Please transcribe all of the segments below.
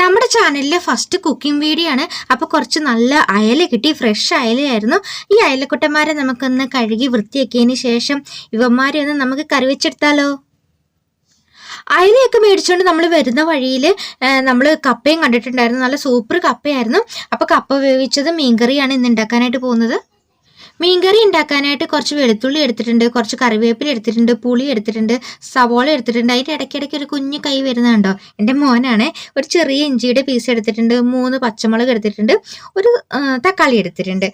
നമ്മുടെ ചാനലിലെ first cooking video ആണ്. അപ്പോൾ കുറച്ച് നല്ല അയല കിട്ടി. ഫ്രഷ് അയലയായിരുന്നു. ഈ അയലക്കുട്ടന്മാരെ നമുക്കൊന്ന് കഴുകി വൃത്തിയാക്കിയതിന് ശേഷം ഇവന്മാരെ ഒന്ന് നമുക്ക് കറി വെച്ചെടുത്താലോ? അയലയൊക്കെ മേടിച്ചുകൊണ്ട് നമ്മൾ വരുന്ന വഴിയിൽ നമ്മൾ കപ്പയും കണ്ടിട്ടുണ്ടായിരുന്നു. നല്ല സൂപ്പർ കപ്പയായിരുന്നു. അപ്പോൾ കപ്പ വേവിച്ചത് മീൻകറിയാണ് ഇന്ന് ഉണ്ടാക്കാനായിട്ട് പോകുന്നത്. മീൻകറി ഉണ്ടാക്കാനായിട്ട് കുറച്ച് വെളുത്തുള്ളി എടുത്തിട്ടുണ്ട് കുറച്ച് കറിവേപ്പില എടുത്തിട്ടുണ്ട് പുളി എടുത്തിട്ടുണ്ട് സവോള എടുത്തിട്ടുണ്ട്. അതിന്റെ ഇടയ്ക്കിടയ്ക്ക് ഒരു കുഞ്ഞു കൈ വരുന്നുണ്ടോ? എന്റെ മോനാണ് ഒരു ചെറിയ ഇഞ്ചിയുടെ പീസ് എടുത്തിട്ടുണ്ട് മൂന്ന് പച്ചമുളക് എടുത്തിട്ടുണ്ട് ഒരു തക്കാളി എടുത്തിട്ടുണ്ട്.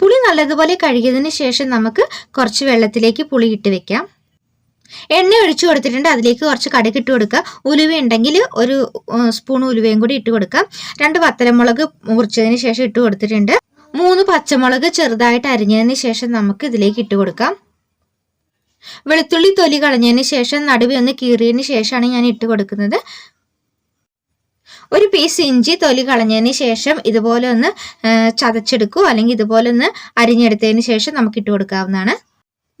പുളി നല്ലതുപോലെ കഴുകിയതിന് ശേഷം നമുക്ക് കുറച്ച് വെള്ളത്തിലേക്ക് പുളി ഇട്ട് വെക്കാം. എണ്ണ ഒഴിച്ചു കൊടുത്തിട്ടുണ്ട് അതിലേക്ക് കുറച്ച് കടുക് ഇട്ട് കൊടുക്കുക. ഉലുവ ഉണ്ടെങ്കിൽ ഒരു സ്പൂൺ ഉലുവയും കൂടി ഇട്ട് കൊടുക്കാം. രണ്ട് വത്തലമുളക് മുറിച്ചതിന് ശേഷം ഇട്ട് കൊടുത്തിട്ടുണ്ട്. മൂന്ന് പച്ചമുളക് ചെറുതായിട്ട് അരിഞ്ഞതിന് ശേഷം നമുക്ക് ഇതിലേക്ക് ഇട്ട് കൊടുക്കാം. വെളുത്തുള്ളി തൊലി കളഞ്ഞതിന് ശേഷം നടുവി ഒന്ന് കീറിയതിന് ശേഷമാണ് ഞാൻ ഇട്ട് കൊടുക്കുന്നത്. ഒരു പീസ് ഇഞ്ചി തൊലി കളഞ്ഞതിന് ശേഷം ഇതുപോലെ ഒന്ന് ചതച്ചെടുക്കുക അല്ലെങ്കിൽ ഇതുപോലെ ഒന്ന് അരിഞ്ഞെടുത്തതിന് ശേഷം നമുക്ക് ഇട്ട് കൊടുക്കാവുന്നതാണ്.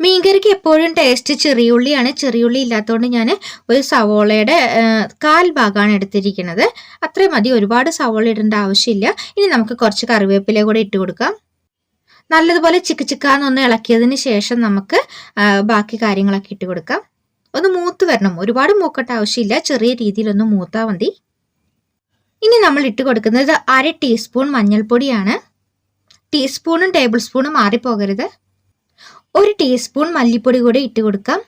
മീൻകറിക്ക് എപ്പോഴും ടേസ്റ്റ് ചെറിയുള്ളിയാണ്. ചെറിയുള്ളി ഇല്ലാത്തതുകൊണ്ട് ഞാൻ ഒരു സവോളയുടെ കാൽ ഭാഗമാണ് എടുത്തിരിക്കുന്നത്. അത്രയും മതി. ഒരുപാട് സവോള ഇടേണ്ട ആവശ്യമില്ല. ഇനി നമുക്ക് കുറച്ച് കറിവേപ്പില കൂടെ ഇട്ട് കൊടുക്കാം. നല്ലതുപോലെ ചിക്ക് ചിക്കാന്നൊന്ന് ഇളക്കിയതിന് ശേഷം നമുക്ക് ബാക്കി കാര്യങ്ങളൊക്കെ ഇട്ട് കൊടുക്കാം. ഒന്ന് മൂത്ത് വരണം. ഒരുപാട് മൂക്കട്ട ആവശ്യമില്ല. ചെറിയ രീതിയിലൊന്ന് മൂത്താൽ മതി. ഇനി നമ്മൾ ഇട്ട് കൊടുക്കുന്നത് അര ടീസ്പൂൺ മഞ്ഞൾപ്പൊടിയാണ്. ടീസ്പൂണും ടേബിൾ സ്പൂണും മാറിപ്പോകരുത്. ഒരു ടീസ്പൂൺ മല്ലിപ്പൊടി കൂടി ഇട്ട് കൊടുക്കാം.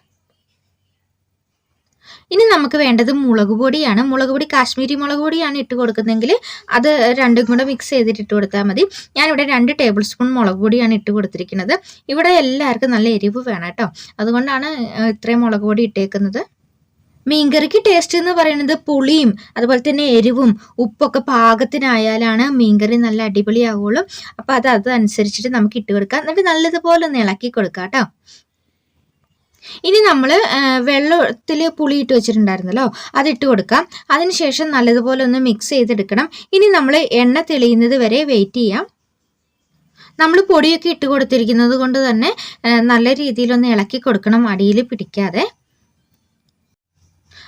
ഇനി നമുക്ക് വേണ്ടത് മുളക് പൊടിയാണ്. മുളക് പൊടി കാശ്മീരി മുളക് പൊടിയാണ് ഇട്ട് കൊടുക്കുന്നതെങ്കിൽ അത് രണ്ടും കൂടെ മിക്സ് ചെയ്തിട്ട് ഇട്ട് കൊടുത്താൽ മതി. ഞാനിവിടെ രണ്ട് ടേബിൾ സ്പൂൺ മുളക് പൊടിയാണ് ഇട്ട് കൊടുത്തിരിക്കുന്നത്. ഇവിടെ എല്ലാവർക്കും നല്ല എരിവ് വേണം കേട്ടോ. അതുകൊണ്ടാണ് ഇത്രയും മുളക് പൊടി ഇട്ടേക്കുന്നത്. മീൻകറിക്ക് ടേസ്റ്റ് എന്ന് പറയുന്നത് പുളിയും അതുപോലെ തന്നെ എരിവും ഉപ്പൊക്കെ പാകത്തിനായാലാണ് മീൻകറി നല്ല അടിപൊളിയാവുള്ളൂ. അപ്പോൾ അത് അതനുസരിച്ചിട്ട് നമുക്ക് ഇട്ട് കൊടുക്കാം. എന്നിട്ട് നല്ലതുപോലെ ഒന്ന് ഇളക്കി കൊടുക്കാം കേട്ടോ. ഇനി നമ്മൾ വെള്ളത്തിൽ പുളി ഇട്ട് വെച്ചിട്ടുണ്ടായിരുന്നല്ലോ അതിട്ട് കൊടുക്കാം. അതിനുശേഷം നല്ലതുപോലെ ഒന്ന് മിക്സ് ചെയ്തെടുക്കണം. ഇനി നമ്മൾ എണ്ണ തെളിയുന്നത് വരെ വെയിറ്റ് ചെയ്യാം. നമ്മൾ പൊടിയൊക്കെ ഇട്ട് കൊടുത്തിരിക്കുന്നത് കൊണ്ട് തന്നെ നല്ല രീതിയിലൊന്ന് ഇളക്കി കൊടുക്കണം അടിയിൽ പിടിക്കാതെ.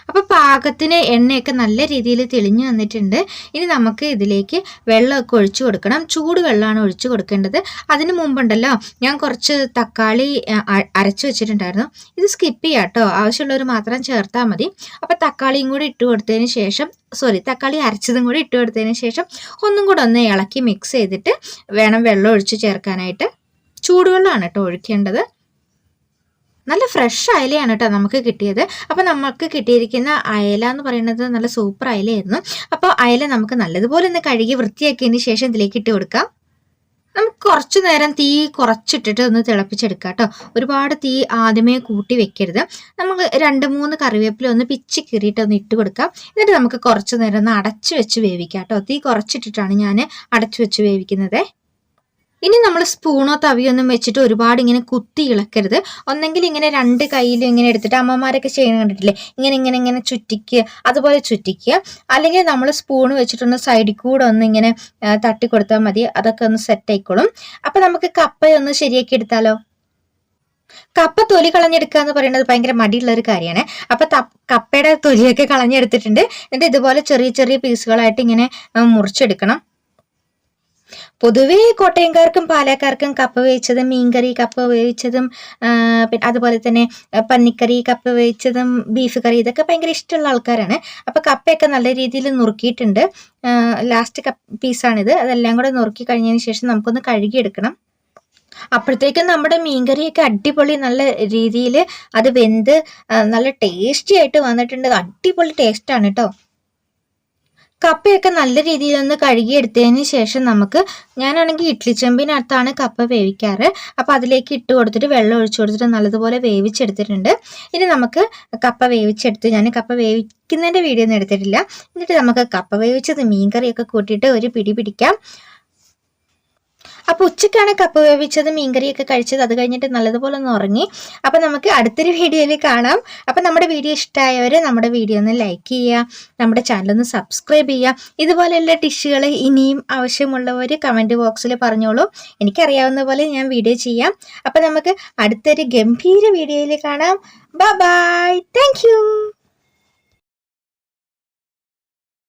അപ്പോൾ പാകത്തിന് എണ്ണയൊക്കെ നല്ല രീതിയിൽ തെളിഞ്ഞു വന്നിട്ടുണ്ട്. ഇനി നമുക്ക് ഇതിലേക്ക് വെള്ളമൊക്കെ ഒഴിച്ചു കൊടുക്കണം. ചൂട് വെള്ളമാണ് ഒഴിച്ചു കൊടുക്കേണ്ടത്. അതിന് മുമ്പുണ്ടല്ലോ ഞാൻ കുറച്ച് തക്കാളി അരച്ചു വെച്ചിട്ടുണ്ടായിരുന്നു. ഇത് സ്കിപ്പ് ചെയ്യാം കേട്ടോ. ആവശ്യമുള്ളവർ മാത്രം ചേർത്താൽ മതി. അപ്പോൾ തക്കാളിയും കൂടി ഇട്ട് കൊടുത്തതിന് ശേഷം സോറി തക്കാളി അരച്ചതും കൂടി ഇട്ട് കൊടുത്തതിന് ശേഷം ഒന്നും കൂടെ ഒന്ന് ഇളക്കി മിക്സ് ചെയ്തിട്ട് വേണം വെള്ളം ഒഴിച്ച് ചേർക്കാനായിട്ട്. ചൂടുവെള്ളമാണ് കേട്ടോ ഒഴിക്കേണ്ടത്. നല്ല ഫ്രഷ് അയലയാണ് കേട്ടോ നമുക്ക് കിട്ടിയത്. അപ്പോൾ നമുക്ക് കിട്ടിയിരിക്കുന്ന അയല എന്ന് പറയുന്നത് നല്ല സൂപ്പർ അയലയായിരുന്നു. അപ്പോൾ അയല നമുക്ക് നല്ലതുപോലെ ഒന്ന് കഴുകി വൃത്തിയാക്കിയതിന് ശേഷം ഇതിലേക്ക് ഇട്ട് കൊടുക്കാം. നമുക്ക് കുറച്ച് നേരം തീ കുറച്ചിട്ടിട്ട് ഒന്ന് തിളപ്പിച്ചെടുക്കാം കേട്ടോ ഒരുപാട് തീ ആദ്യമേ കൂട്ടി വെക്കരുത്. നമുക്ക് രണ്ട് മൂന്ന് കറിവേപ്പില ഒന്ന് പിച്ചി കീറിയിട്ട് ഒന്ന് ഇട്ട് കൊടുക്കാം. എന്നിട്ട് നമുക്ക് കുറച്ച് നേരം ഒന്ന് അടച്ചു വെച്ച് വേവിക്കാം കേട്ടോ തീ കുറച്ചിട്ടിട്ടാണ് ഞാൻ അടച്ചു വെച്ച് വേവിക്കുന്നത്. ഇനി നമ്മൾ സ്പൂണോ തവിയോ ഒന്നും വെച്ചിട്ട് ഒരുപാട് ഇങ്ങനെ കുത്തി ഇളക്കരുത്. ഒന്നെങ്കിൽ ഇങ്ങനെ രണ്ട് കയ്യിലും ഇങ്ങനെ എടുത്തിട്ട് അമ്മമാരൊക്കെ ചെയ്യുന്ന കണ്ടിട്ടില്ലേ? ഇങ്ങനെ ഇങ്ങനെ ഇങ്ങനെ ചുറ്റിക്കുക അതുപോലെ ചുറ്റിക്കുക. അല്ലെങ്കിൽ നമ്മൾ സ്പൂൺ വെച്ചിട്ടൊന്ന് സൈഡിൽ കൂടെ ഒന്ന് ഇങ്ങനെ തട്ടി കൊടുത്താൽ മതി. അതൊക്കെ ഒന്ന് സെറ്റ് ആയിക്കോളും. അപ്പൊ നമുക്ക് കപ്പ ഒന്ന് ശരിയാക്കി എടുത്താലോ? കപ്പ തൊലി കളഞ്ഞെടുക്കുക എന്ന് പറയുന്നത് ഭയങ്കര മടിയുള്ള ഒരു കാര്യമാണ്. അപ്പൊ കപ്പയുടെ തൊലിയൊക്കെ കളഞ്ഞെടുത്തിട്ടുണ്ട്. എന്നിട്ട് ഇതുപോലെ ചെറിയ ചെറിയ പീസുകളായിട്ട് ഇങ്ങനെ മുറിച്ചെടുക്കണം. പൊതുവേ കോട്ടയംകാർക്കും പാലക്കാർക്കും കപ്പ വേവിച്ചതും മീൻകറി കപ്പ വേവിച്ചതും അതുപോലെ തന്നെ പന്നിക്കറി കപ്പ വേവിച്ചതും ബീഫ് കറി ഇതൊക്കെ ഭയങ്കര ഇഷ്ടമുള്ള ആൾക്കാരാണ്. അപ്പോൾ കപ്പയൊക്കെ നല്ല രീതിയിൽ നുറുക്കിയിട്ടുണ്ട്. ലാസ്റ്റ് കപ്പ് പീസാണിത് അതെല്ലാം കൂടെ നുറുക്കി കഴിഞ്ഞതിന് ശേഷം നമുക്കൊന്ന് കഴുകിയെടുക്കണം. അപ്പോഴത്തേക്കും നമ്മുടെ മീൻകറിയൊക്കെ അടിപൊളി നല്ല രീതിയിൽ അത് വെന്ത് നല്ല ടേസ്റ്റി ആയിട്ട് വന്നിട്ടുണ്ട്. അടിപൊളി ടേസ്റ്റാണ് കേട്ടോ കപ്പയൊക്കെ നല്ല രീതിയിൽ ഒന്ന് കഴുകിയെടുത്തതിന് ശേഷം നമുക്ക് ഞാനാണെങ്കിൽ ഇഡ്ലി ചെമ്പിനകത്താണ് കപ്പ വേവിക്കാറ്. അപ്പോൾ അതിലേക്ക് ഇട്ട് കൊടുത്തിട്ട് വെള്ളം ഒഴിച്ചു കൊടുത്തിട്ട് നല്ലതുപോലെ വേവിച്ചെടുത്തിട്ടുണ്ട്. ഇനി നമുക്ക് കപ്പ വേവിച്ചെടുത്ത് ഞാൻ കപ്പ വേവിക്കുന്നതിന്റെ വീഡിയോ ഒന്നും എടുത്തിട്ടില്ല. എന്നിട്ട് നമുക്ക് കപ്പ വേവിച്ചത് മീൻ കറിയൊക്കെ കൂട്ടിയിട്ട് ഒരു പിടി പിടിക്കാം. അപ്പോൾ ഉച്ചയ്ക്കാണ് കപ്പ് വേവിച്ചത് മീൻകറിയൊക്കെ കഴിച്ചത് അത് കഴിഞ്ഞിട്ട് നല്ലതുപോലെ ഒന്ന് ഉറങ്ങി. അപ്പോൾ നമുക്ക് അടുത്തൊരു വീഡിയോയിൽ കാണാം. അപ്പോൾ നമ്മുടെ വീഡിയോ ഇഷ്ടമായവർ നമ്മുടെ വീഡിയോ ഒന്ന് ലൈക്ക് ചെയ്യുക നമ്മുടെ ചാനൽ ഒന്ന് സബ്സ്ക്രൈബ് ചെയ്യുക. ഇതുപോലെയുള്ള ഡിഷുകൾ ഇനിയും ആവശ്യമുള്ളവർ കമന്റ് ബോക്സിൽ പറഞ്ഞോളൂ. എനിക്കറിയാവുന്ന പോലെ ഞാൻ വീഡിയോ ചെയ്യാം. അപ്പോൾ നമുക്ക് അടുത്തൊരു ഗംഭീര വീഡിയോയിൽ കാണാം. Bye bye thank